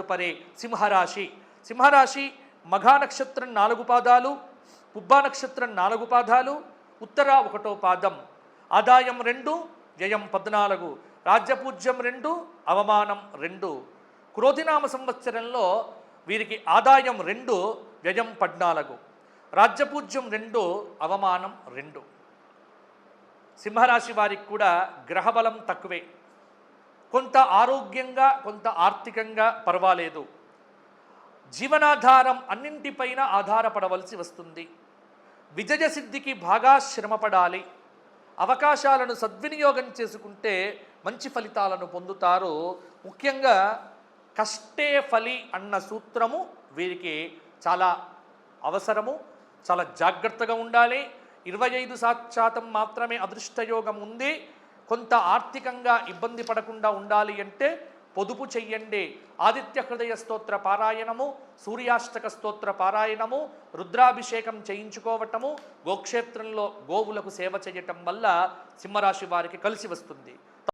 తదుపరి సింహరాశి. సింహరాశి మఘా నక్షత్రం నాలుగు పాదాలు పుబ్బా నక్షత్రం నాలుగు పాదాలు ఉత్తర ఒకటో పాదం. ఆదాయం రెండు వ్యయం పద్నాలుగు. రాజ్యపూజ్యం రెండు అవమానం రెండు. క్రోధినామ సంవత్సరంలో వీరికి ఆదాయం రెండు వ్యయం పద్నాలుగు. రాజ్యపూజ్యం రెండు అవమానం రెండు. సింహరాశి వారికి కూడా గ్రహబలం తక్కువే. కొంత ఆరోగ్యంగా కొంత ఆర్థికంగా పర్వాలేదు. జీవనాధారం అన్నింటిపైన ఆధారపడవలసి వస్తుంది. విజయ సిద్ధికి బాగా శ్రమపడాలి. అవకాశాలను సద్వినియోగం చేసుకుంటే మంచి ఫలితాలను పొందుతారు. ముఖ్యంగా కష్టే ఫలి అన్న సూత్రము వీరికి చాలా అవసరము చాలా జాగ్రత్తగా ఉండాలి. ఇరవై ఐదు శాతం మాత్రమే అదృష్టయోగం ఉంది. కొంత ఆర్థికంగా ఇబ్బంది పడకుండా ఉండాలి అంటే పొదుపు చెయ్యండి. ఆదిత్య హృదయ స్తోత్ర పారాయణము సూర్యాష్టక స్తోత్ర పారాయణము రుద్రాభిషేకం చేయించుకోవటము గోక్షేత్రంలో గోవులకు సేవ చేయటం వల్ల సింహరాశి వారికి కలిసి వస్తుంది.